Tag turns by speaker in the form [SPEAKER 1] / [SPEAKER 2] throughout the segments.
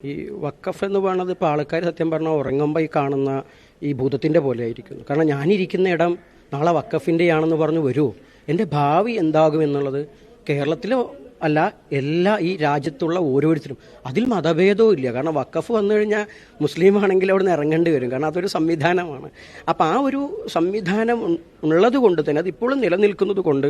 [SPEAKER 1] ഈ വക്കഫ് എന്ന് പറയുന്നത് ഇപ്പോൾ ആൾക്കാർ സത്യം പറഞ്ഞാൽ ഉറങ്ങുമ്പോൾ ഈ കാണുന്ന ഈ ഭൂതത്തിന്റെ പോലെ ആയിരിക്കുന്നു കാരണം ഞാനിരിക്കുന്ന ഇടം നാളെ വക്കഫിന്റെയാണെന്ന് പറഞ്ഞു വരുമോ എന്റെ ഭാവി എന്താകും എന്നുള്ളത് കേരളത്തിലോ അല്ല എല്ലാ ഈ രാജ്യത്തുള്ള ഓരോരുത്തരും. അതിൽ മതഭേദവും ഇല്ല. കാരണം വക്കഫ് വന്നു കഴിഞ്ഞാൽ മുസ്ലിം ആണെങ്കിൽ അവിടെ നിന്ന് ഇറങ്ങേണ്ടി വരും. കാരണം അതൊരു സംവിധാനമാണ്. അപ്പം ആ ഒരു സംവിധാനം ഉള്ളത് കൊണ്ട് തന്നെ അത് ഇപ്പോഴും നിലനിൽക്കുന്നത് കൊണ്ട്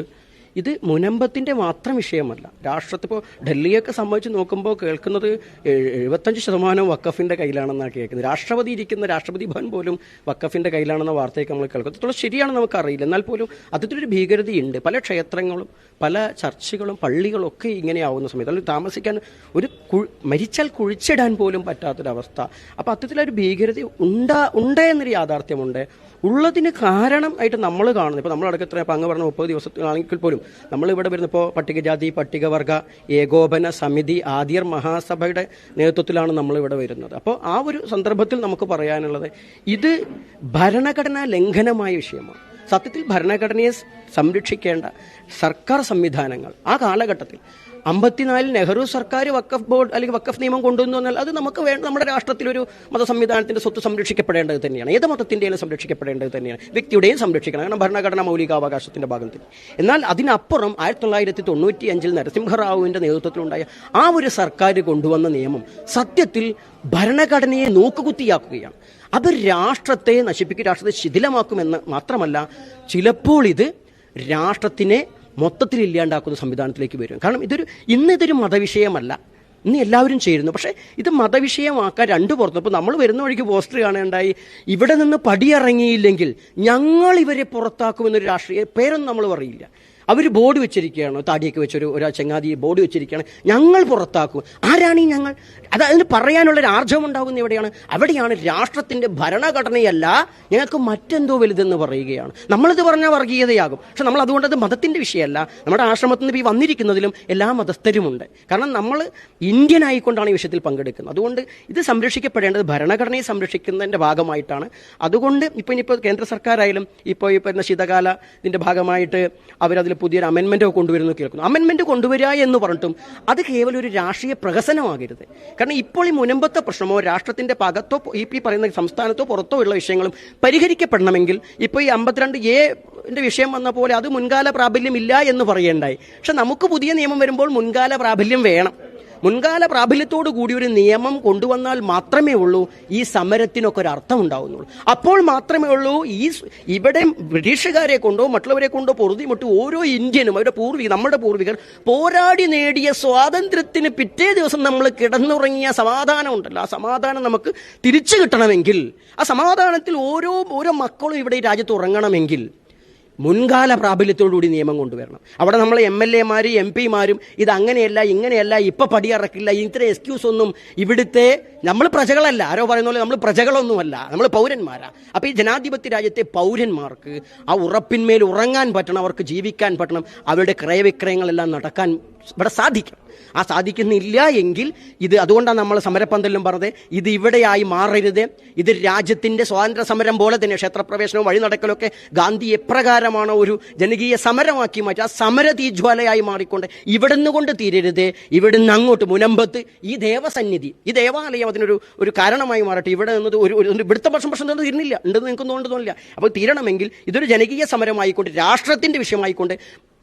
[SPEAKER 1] ഇത് മുനമ്പത്തിന്റെ മാത്രം വിഷയമല്ല. രാഷ്ട്രത്തിപ്പോൾ ഡൽഹിയൊക്കെ സംബന്ധിച്ച് നോക്കുമ്പോൾ കേൾക്കുന്നത് എഴു- എഴുപത്തഞ്ച് ശതമാനം വക്കഫിന്റെ കയ്യിലാണെന്നാണ് കേൾക്കുന്നത്. രാഷ്ട്രപതി ഇരിക്കുന്ന രാഷ്ട്രപതി ഭവൻ പോലും വക്കഫിന്റെ കയ്യിലാണെന്ന വാർത്തയൊക്കെ നമ്മൾ കേൾക്കുന്നത്. അത്രത്തോളം ശരിയാണെന്ന് നമുക്കറിയില്ല. എന്നാൽ പോലും അതിലൊരു ഭീകരതയുണ്ട്. പല ക്ഷേത്രങ്ങളും പല ചർച്ചുകളും പള്ളികളും ഒക്കെ ഇങ്ങനെയാവുന്ന സമയത്ത് അല്ലെങ്കിൽ താമസിക്കാൻ ഒരു മരിച്ചാൽ കുഴിച്ചിടാൻ പോലും പറ്റാത്തൊരവസ്ഥ. അപ്പോൾ അത്തരത്തിലൊരു ഭീകരത ഉണ്ടാ ഉണ്ട് എന്നൊരു യാഥാർത്ഥ്യമുണ്ട്. ഉള്ളതിന് കാരണം ആയിട്ട് നമ്മൾ കാണുന്നത്. ഇപ്പോൾ നമ്മളടക്കം എത്ര പങ്ക് പറഞ്ഞ മുപ്പത് ദിവസത്തിലാണെങ്കിൽ പോലും നമ്മളിവിടെ വരുന്നപ്പോൾ പട്ടികജാതി പട്ടികവർഗ ഏകോപന സമിതി ആദ്യർ മഹാസഭയുടെ നേതൃത്വത്തിലാണ് നമ്മളിവിടെ വരുന്നത്. അപ്പോൾ ആ ഒരു സന്ദർഭത്തിൽ നമുക്ക് പറയാനുള്ളത് ഇത് ഭരണഘടനാ ലംഘനമായ വിഷയമാണ്. സത്യത്തിൽ ഭരണഘടനയെ സംരക്ഷിക്കേണ്ട സർക്കാർ സംവിധാനങ്ങൾ ആ കാലഘട്ടത്തിൽ അമ്പത്തിനാലിൽ നെഹ്റു സർക്കാർ വക്കഫ് ബോർഡ് അല്ലെങ്കിൽ വക്കഫ് നിയമം കൊണ്ടുവന്നു എന്നാൽ അത് നമുക്ക് വേണ്ട നമ്മുടെ രാഷ്ട്രത്തിലൊരു മതസംവിധാനത്തിന്റെ സ്വത്ത് സംരക്ഷിക്കപ്പെടേണ്ടത് തന്നെയാണ്. ഏത് മതത്തിന്റെയും സംരക്ഷിക്കപ്പെടേണ്ടത് തന്നെയാണ്. വ്യക്തിയുടെയും സംരക്ഷിക്കണം. കാരണം ഭരണഘടന മൗലികാവകാശത്തിന്റെ ഭാഗത്തിൽ. എന്നാൽ അതിനപ്പുറം ആയിരത്തി തൊള്ളായിരത്തി തൊണ്ണൂറ്റി അഞ്ചിൽ നരസിംഹറാവുവിന്റെ നേതൃത്വത്തിലുണ്ടായ ആ ഒരു സർക്കാർ കൊണ്ടുവന്ന നിയമം സത്യത്തിൽ ഭരണഘടനയെ നോക്കുകുത്തിയാക്കുകയാണ്. അത് രാഷ്ട്രത്തെ നശിപ്പിക്കും രാഷ്ട്രത്തെ ശിഥിലമാക്കുമെന്ന് മാത്രമല്ല ചിലപ്പോൾ ഇത് രാഷ്ട്രത്തിനെ മൊത്തത്തിൽ ഇല്ലാണ്ടാക്കുന്ന സംവിധാനത്തിലേക്ക് വരും കാരണം ഇതൊരു ഇന്ന് ഇതൊരു മതവിഷയമല്ല. ഇന്ന് എല്ലാവരും ചേരുന്നു. പക്ഷേ ഇത് മതവിഷയമാക്കാൻ രണ്ടു പുറത്തു. അപ്പോൾ നമ്മൾ വരുന്ന വഴിക്ക് പോസ്റ്റർ കാണേണ്ടായി. ഇവിടെ നിന്ന് പടിയിറങ്ങിയില്ലെങ്കിൽ ഞങ്ങൾ ഇവരെ പുറത്താക്കുമെന്നൊരു രാഷ്ട്രീയ പേരൊന്നും നമ്മൾ പറയില്ല. അവർ ബോർഡ് വെച്ചിരിക്കുകയാണ്. താടിയൊക്കെ വെച്ചൊരു ഒരു ചങ്ങാതി ബോർഡ് വെച്ചിരിക്കുകയാണ്. ഞങ്ങൾ പുറത്താക്കും. ആരാണ് ഈ ഞങ്ങൾ? അത് അതിന് പറയാനുള്ള ഒരു ആർജവം ഉണ്ടാകുന്ന എവിടെയാണ്? അവിടെയാണ് രാഷ്ട്രത്തിന്റെ ഭരണഘടനയല്ല ഞങ്ങൾക്ക് മറ്റെന്തോ വലുതെന്ന് പറയുകയാണ്. നമ്മളിത് പറഞ്ഞാൽ വർഗീയതയാകും. പക്ഷെ നമ്മൾ അതുകൊണ്ട് അത് മതത്തിന്റെ വിഷയമല്ല. നമ്മുടെ ആശ്രമത്തിൽ നിന്ന് ഈ വന്നിരിക്കുന്നതിലും എല്ലാ മതസ്ഥരുമുണ്ട്. കാരണം നമ്മൾ ഇന്ത്യൻ ആയിക്കൊണ്ടാണ് ഈ വിഷയത്തിൽ പങ്കെടുക്കുന്നത്. അതുകൊണ്ട് ഇത് സംരക്ഷിക്കപ്പെടേണ്ടത് ഭരണഘടനയെ സംരക്ഷിക്കുന്നതിന്റെ ഭാഗമായിട്ടാണ്. അതുകൊണ്ട് ഇപ്പോൾ ഇനിയിപ്പോൾ കേന്ദ്ര സർക്കാരായാലും ഇപ്പോൾ ഇപ്പോൾ ശീതകാല ഇതിന്റെ ഭാഗമായിട്ട് അവരതിൽ പുതിയൊരു അമെൻമെന്റ് ഒക്കെ കൊണ്ടുവരുന്നു കേൾക്കുന്നു. അമെൻമെന്റ് കൊണ്ടുവരിക എന്ന് പറഞ്ഞിട്ടും അത് കേവലം ഒരു രാഷ്ട്രീയ പ്രഹസനമാകരുത്. കാരണം ഇപ്പോൾ ഈ മുനമ്പത്തെ പ്രശ്നമോ രാഷ്ട്രത്തിന്റെ പകത്തോ ഈ പി പറയുന്ന സംസ്ഥാനത്തോ പുറത്തോ ഉള്ള വിഷയങ്ങളും പരിഹരിക്കപ്പെടണമെങ്കിൽ ഇപ്പോൾ ഈ അമ്പത്തിരണ്ട് എ ന്റെ വിഷയം വന്ന പോലെ അത് മുൻകാല പ്രാബല്യം ഇല്ല എന്ന് പറയേണ്ടായി. പക്ഷെ നമുക്ക് പുതിയ നിയമം വരുമ്പോൾ മുൻകാല പ്രാബല്യം വേണം. മുൻകാല പ്രാബല്യത്തോടു കൂടി ഒരു നിയമം കൊണ്ടുവന്നാൽ മാത്രമേ ഉള്ളൂ ഈ സമരത്തിനൊക്കെ ഒരു അർത്ഥം ഉണ്ടാവുന്നുള്ളൂ. അപ്പോൾ മാത്രമേ ഉള്ളൂ ഈ ഇവിടെ ബ്രിട്ടീഷുകാരെ കൊണ്ടോ മറ്റുള്ളവരെ കൊണ്ടോ പൊറുതിമുട്ടി ഓരോ ഇന്ത്യനും അവരുടെ പൂർവികർ നമ്മുടെ പൂർവികർ പോരാടി നേടിയ സ്വാതന്ത്ര്യത്തിന് പിറ്റേ ദിവസം നമ്മൾ കിടന്നുറങ്ങിയ സമാധാനം ഉണ്ടല്ലോ. ആ സമാധാനം നമുക്ക് തിരിച്ചു കിട്ടണമെങ്കിൽ ആ സമാധാനത്തിൽ ഓരോ ഓരോ മക്കളും ഇവിടെ ഈ രാജ്യത്ത് ഉറങ്ങണമെങ്കിൽ മുൻകാല പ്രാബല്യത്തോടുകൂടി നിയമം കൊണ്ടുവരണം. അവിടെ നമ്മൾ എം എൽ എമാരും എം പിമാരും ഇത് അങ്ങനെയല്ല ഇങ്ങനെയല്ല ഇപ്പൊ പടിയിറക്കില്ല ഇത്ര എക്സ്ക്യൂസ് ഒന്നും ഇവിടുത്തെ നമ്മൾ പ്രജകളല്ല. ആരോ പറയുന്ന പോലെ നമ്മൾ പ്രജകളൊന്നുമല്ല. നമ്മൾ പൗരന്മാരാ. അപ്പൊ ഈ ജനാധിപത്യ രാജ്യത്തെ പൗരന്മാർക്ക് ആ ഉറപ്പിന്മേൽ ഉറങ്ങാൻ പറ്റണം അവർക്ക് ജീവിക്കാൻ പറ്റണം അവരുടെ ക്രയവിക്രയങ്ങളെല്ലാം നടക്കാൻ ഇവിടെ സാധിക്കും. ആ സാധിക്കുന്നില്ല എങ്കിൽ ഇത് അതുകൊണ്ടാണ് നമ്മൾ സമരപ്പന്തലിലും പറഞ്ഞത് ഇത് ഇവിടെയായി മാറരുത്. ഇത് രാജ്യത്തിന്റെ സ്വാതന്ത്ര്യ സമരം പോലെ തന്നെ ക്ഷേത്രപ്രവേശനവും വഴി നടക്കലൊക്കെ ഗാന്ധി എപ്രകാരമാണ് ഒരു ജനകീയ സമരമാക്കി മാറ്റി ആ സമര തീജ്വാലയായി മാറിക്കൊണ്ട് ഇവിടുന്ന് കൊണ്ട് തീരരുത് ഇവിടുന്ന് അങ്ങോട്ട് മുനമ്പത്ത്. ഈ ദേവസന്നിധി ഈ ദേവാലയം അതിനൊരു ഒരു കാരണമായി മാറട്ടെ. ഇവിടെ നിന്നത് ഒരു ഇവിടുത്തെ പ്രശ്നം പ്രശ്നം തന്നെ തീരുന്നില്ല. ഉണ്ടെന്ന് തോന്നുന്നു തോന്നില്ല അപ്പോൾ തീരണമെങ്കിൽ ഇതൊരു ജനകീയ സമരമായിക്കൊണ്ട് രാഷ്ട്രത്തിന്റെ വിഷയമായിക്കൊണ്ട്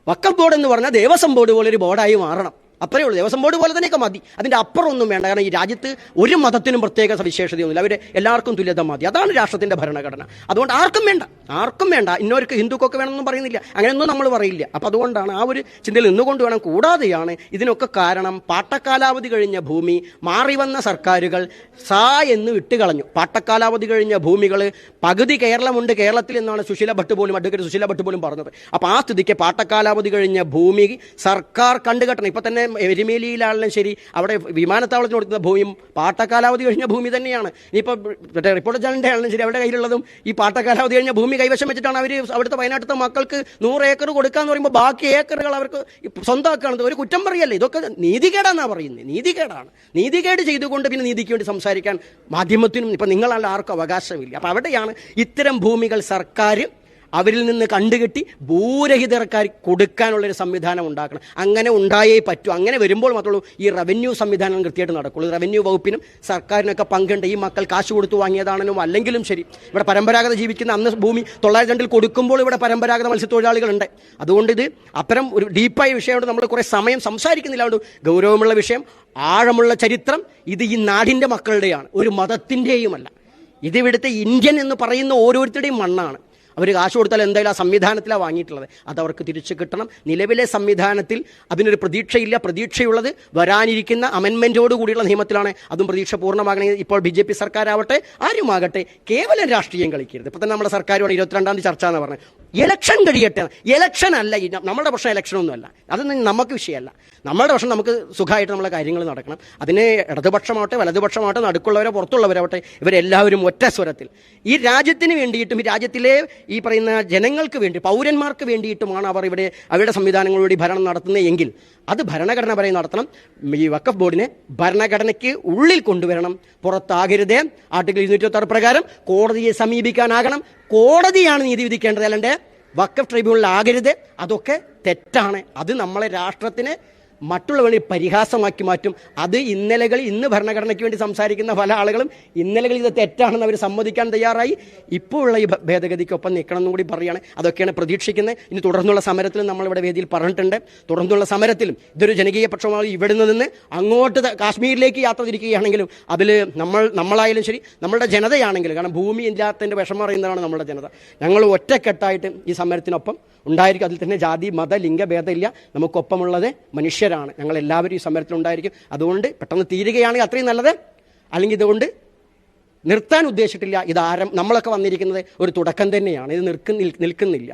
[SPEAKER 1] വക്കഫ് ബോർഡ് എന്ന് പറഞ്ഞാൽ ദേവസ്വം ബോർഡ് പോലെ ഒരു ബോർഡായി മാറണം. അത്രയേ ഉള്ളൂ. ദേവസ്വം ബോർഡ് പോലെ തന്നെയൊക്കെ മതി. അതിന്റെ അപ്പുറം ഒന്നും വേണ്ട. കാരണം ഈ രാജ്യത്ത് ഒരു മതത്തിനും പ്രത്യേക സവിശേഷതയൊന്നുമില്ല. അവർ എല്ലാവർക്കും തുല്യത മതി. അതാണ് രാഷ്ട്രത്തിന്റെ ഭരണഘടന. അതുകൊണ്ട് ആർക്കും വേണ്ട. ആർക്കും വേണ്ട. ഇന്നവർക്ക് ഹിന്ദുക്കൊക്കെ വേണമെന്നും പറയുന്നില്ല. അങ്ങനെയൊന്നും നമ്മൾ പറയില്ല. അപ്പോൾ അതുകൊണ്ടാണ് ആ ഒരു ചിന്തയിൽ നിന്നുകൊണ്ട് വേണം കൂടാതെയാണ് ഇതിനൊക്കെ കാരണം പാട്ടക്കാലാവധി കഴിഞ്ഞ ഭൂമി മാറി വന്ന സർക്കാരുകൾ സാ എന്ന് വിട്ടുകളഞ്ഞു. പാട്ടക്കാലാവധി കഴിഞ്ഞ ഭൂമികൾ പകുതി കേരളമുണ്ട്. കേരളത്തിൽ എന്നാണ് സുശീല ഭട്ട് പോലും അഡ്വക്കേറ്റ് സുശീല ഭട്ട് പോലും പറഞ്ഞത്. അപ്പോൾ ആ സ്ഥിതിക്ക് പാട്ടക്കാലാവധി കഴിഞ്ഞ ഭൂമി സർക്കാർ കണ്ടുകെട്ടണം. ഇപ്പം തന്നെ എരുമേലിയിലാണെങ്കിലും ശരി അവിടെ വിമാനത്താവളത്തിന് കൊടുക്കുന്ന ഭൂമിയും പാട്ടക്കാലാവധി കഴിഞ്ഞ ഭൂമി തന്നെയാണ്. ഇനിയിപ്പോൾ മറ്റേ റിപ്പോർട്ട് ചാനലിന്റെ ആണെങ്കിലും ശരി അവരുടെ കയ്യിലുള്ളതും ഈ പാട്ടക്കാലാവധി കഴിഞ്ഞ ഭൂമി കൈവശം വെച്ചിട്ടാണ് അവർ അവിടുത്തെ വയനാട്ടിലത്തെ മക്കൾക്ക് നൂറ് ഏക്കർ കൊടുക്കാന്ന് പറയുമ്പോൾ ബാക്കി ഏക്കറുകൾ അവർക്ക് സ്വന്തമാക്കുകയാണ് ഒരു കുറ്റം പറയല്ലേ? ഇതൊക്കെ നീതികേടാന്നാണ് പറയുന്നത് നീതികേടാണ്. നീതികേട് ചെയ്തുകൊണ്ട് പിന്നെ നീതിക്ക് വേണ്ടി സംസാരിക്കാൻ മാധ്യമത്തിനും ഇപ്പം നിങ്ങളല്ല ആർക്കും അവകാശമില്ല. അപ്പോൾ അവിടെയാണ് ഇത്തരം ഭൂമികൾ സർക്കാർ അവരിൽ നിന്ന് കണ്ടുകെട്ടി ഭൂരഹിതർക്കാർ കൊടുക്കാനുള്ളൊരു സംവിധാനം ഉണ്ടാക്കണം. അങ്ങനെ ഉണ്ടായേ പറ്റൂ. അങ്ങനെ വരുമ്പോൾ മാത്രമേ ഈ റവന്യൂ സംവിധാനം കൃത്യമായിട്ട് നടക്കുള്ളൂ. റവന്യൂ വകുപ്പിനും സർക്കാരിനൊക്കെ പങ്കുണ്ട്. ഈ മക്കൾ കാശ് കൊടുത്തു വാങ്ങിയതാണെന്നും അല്ലെങ്കിലും ശരി. ഇവിടെ പരമ്പരാഗത ജീവിക്കുന്ന അന്ന് ഭൂമി തൊള്ളായിരത്തി രണ്ടിൽ കൊടുക്കുമ്പോൾ ഇവിടെ പരമ്പരാഗത മത്സ്യത്തൊഴിലാളികളുണ്ട്. അതുകൊണ്ട് ഇത് അത്തരം ഒരു ഡീപ്പായ വിഷയമുണ്ട് നമ്മൾ കുറേ സമയം സംസാരിക്കുന്നില്ല. അതുകൊണ്ട് ഗൗരവമുള്ള വിഷയം ആഴമുള്ള ചരിത്രം ഇത് ഈ നാടിന്റെ മക്കളുടെയാണ്. ഒരു മതത്തിന്റെയുമല്ല ഇതിവിടുത്തെ ഇന്ത്യൻ എന്ന് പറയുന്ന ഓരോരുത്തരുടെയും മണ്ണാണ്. അവർ കാശ് കൊടുത്താൽ എന്തായാലും ആ സംവിധാനത്തിലാണ് വാങ്ങിയിട്ടുള്ളത്. അത് അവർക്ക് തിരിച്ചു കിട്ടണം. നിലവിലെ സംവിധാനത്തിൽ അതിനൊരു പ്രതീക്ഷയില്ല. പ്രതീക്ഷയുള്ളത് വരാനിരിക്കുന്ന അമെൻമെന്റോട് കൂടിയുള്ള നിയമത്തിലാണ്. അതും പ്രതീക്ഷ പൂർണമാകണമെങ്കിൽ ഇപ്പോൾ ബി ജെ പി സർക്കാരാവട്ടെ ആരുമാകട്ടെ കേവലം രാഷ്ട്രീയം കളിക്കരുത്. ഇപ്പം തന്നെ നമ്മുടെ സർക്കാരുമാണ് ഇരുപത്തിരണ്ടാം തീയതി ചർച്ച എന്ന് പറഞ്ഞത്. ഇലക്ഷൻ കഴിയട്ടെ. ഇലക്ഷൻ അല്ല നമ്മുടെ പ്രശ്നം ഇലക്ഷൻ ഒന്നുമല്ല അതൊന്നും നമുക്ക് വിഷയമല്ല. നമ്മുടെ പ്രശ്നം നമുക്ക് സുഖമായിട്ട് നമ്മളെ കാര്യങ്ങൾ നടക്കണം. അതിന് ഇടതുപക്ഷമാവട്ടെ വലതുപക്ഷമാവട്ടെ നടുക്കുള്ളവരെ പുറത്തുള്ളവരാവട്ടെ ഇവരെല്ലാവരും ഒറ്റ സ്വരത്തിൽ. ഈ രാജ്യത്തിന് വേണ്ടിയിട്ടും ഈ രാജ്യത്തിലെ ഈ പറയുന്ന ജനങ്ങൾക്ക് വേണ്ടി പൗരന്മാർക്ക് വേണ്ടിയിട്ടുമാണ് അവർ ഇവിടെ അവരുടെ സംവിധാനങ്ങളോട് ഭരണം നടത്തുന്നത് എങ്കിൽ അത് ഭരണഘടന പറയും നടത്തണം. ഈ വക്കഫ് ബോർഡിനെ ഭരണഘടനയ്ക്ക് ഉള്ളിൽ കൊണ്ടുവരണം. പുറത്താകരുത്. ആർട്ടിക്കിൾ ഇരുന്നൂറ്റി പ്രകാരം കോടതിയെ സമീപിക്കാനാകണം. കോടതിയാണ് നീതി വിധിക്കേണ്ടത് അല്ലാണ്ട് വക്കഫ് ട്രൈബ്യൂണൽ ആകരുത്. അതൊക്കെ തെറ്റാണ്. അത് നമ്മളെ രാഷ്ട്രത്തിന് മറ്റുള്ളവരെ പരിഹാസമാക്കി മാറ്റും. അത് ഇന്നലകൾ ഇന്ന് ഭരണഘടനയ്ക്ക് വേണ്ടി സംസാരിക്കുന്ന പല ആളുകളും ഇന്നലകൾ ഇത് തെറ്റാണെന്ന് അവർ സമ്മതിക്കാൻ തയ്യാറായി. ഇപ്പോൾ ഉള്ള ഈ ഭേദഗതിക്കൊപ്പം നിൽക്കണം എന്നും കൂടി പറയുകയാണ്. അതൊക്കെയാണ് പ്രതീക്ഷിക്കുന്നത്. ഇനി തുടർന്നുള്ള സമരത്തിലും നമ്മളിവിടെ വേദിയിൽ പറഞ്ഞിട്ടുണ്ട്. തുടർന്നുള്ള സമരത്തിലും ഇതൊരു ജനകീയ പക്ഷമായി ഇവിടെ നിന്ന് അങ്ങോട്ട് കാശ്മീരിലേക്ക് യാത്ര തിരിക്കുകയാണെങ്കിലും അതിൽ നമ്മൾ നമ്മളായാലും ശരി നമ്മളുടെ ജനതയാണെങ്കിലും കാരണം ഭൂമി ഇല്ലാത്തതിന്റെ വിഷമം അറിയുന്നതാണ് നമ്മുടെ ജനത. ഞങ്ങൾ ഒറ്റക്കെട്ടായിട്ട് ഈ സമരത്തിനൊപ്പം ഉണ്ടായിരിക്കും. അതിൽ തന്നെ ജാതി മത ലിംഗഭേദമില്ല നമുക്കൊപ്പമുള്ളത് മനുഷ്യരാണ്. ഞങ്ങൾ എല്ലാവരും ഈ സമരത്തിലുണ്ടായിരിക്കും അതുകൊണ്ട് പെട്ടെന്ന് തീരുകയാണെങ്കിൽ അത്രയും നല്ലത്. അല്ലെങ്കിൽ ഇതുകൊണ്ട് നിർത്താൻ ഉദ്ദേശിച്ചിട്ടില്ല. ഇത് ആരം നമ്മളൊക്കെ വന്നിരിക്കുന്നത് ഒരു തുടക്കം തന്നെയാണ്. ഇത് നിൽക്കുന്ന നിൽക്കുന്നില്ല.